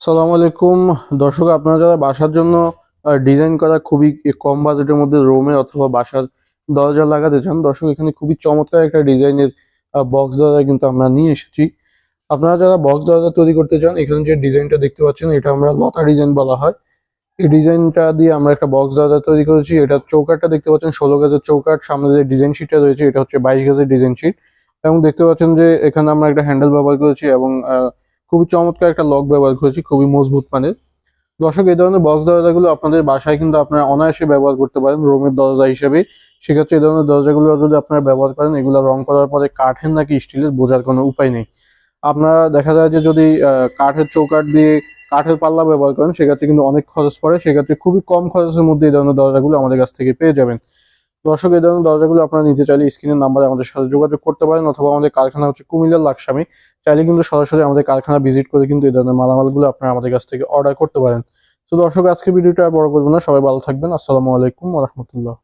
সালামু আলাইকুম। দর্শক আপনারা যারা বাসার জন্য ডিজাইন করা খুবই কম বাজেটের মধ্যে রুমে অথবা বাসার দরজা লাগাতে চান দর্শক এখানে খুবই চমৎকার একটা ডিজাইনের বক্স দরজা কিন্তু আমরা নিয়ে এসেছি। আপনারা যারা বক্স দরজা তৈরি করতে চান এখানে যে ডিজাইনটা দেখতে পাচ্ছেন এটা আমরা লতা ডিজাইন বলা হয়। এই ডিজাইনটা দিয়ে আমরা একটা বক্স দরজা তৈরি করেছি। এটা চৌকাটটা দেখতে পাচ্ছেন ষোলো গাজের চৌকাট সামনে যে ডিজাইন শিটটা রয়েছে এটা হচ্ছে বাইশ গাজের ডিজাইন শিট এবং দেখতে পাচ্ছেন যে এখানে আমরা একটা হ্যান্ডেল ব্যবহার করেছি এবং আহ, খুবই চমৎকার একটা লক ব্যবহার করেছি, খুবই মজবুত মানের। দর্শক, এই ধরনের বক্স দরজাগুলো আপনাদের বাসায় কিন্তু আপনারা অনায়াসে ব্যবহার করতে পারেন, রুমের দরজা হিসেবে। সেক্ষেত্রে এই ধরনের দরজাগুলো যদি আপনারা ব্যবহার করেন, এগুলো রং করার পরে কাঠের নাকি স্টিলের বোঝার কোনো উপায় নেই। আপনারা দেখা যায় যে যদি কাঠের চৌকাঠ দিয়ে কাঠের পাল্লা ব্যবহার করেন, সেক্ষেত্রে কিন্তু অনেক খরচ পড়ে। সেক্ষেত্রে খুবই কম খরচের মধ্যে এই ধরনের দরজাগুলো আমাদের কাছ থেকে পেয়ে যাবেন। দর্শক, এই ধরনের দরজাগুলো আপনারা নিতে চাইলে স্ক্রিনের নাম্বারে আমাদের সাথে যোগাযোগ করতে পারেন, অথবা আমাদের কারখানা হচ্ছে কুমিল্লার লাকসামি। চাইলে কিন্তু সরাসরি আমাদের কারখানা ভিজিট করে কিন্তু এই ধরনের মালামালগুলো আপনারা আমাদের কাছ থেকে অর্ডার করতে পারেন। তো দর্শক আজকে ভিডিওটা বড় করব না, সবাই ভালো থাকবেন, আসসালামু আলাইকুম রহমতুল্লাহ।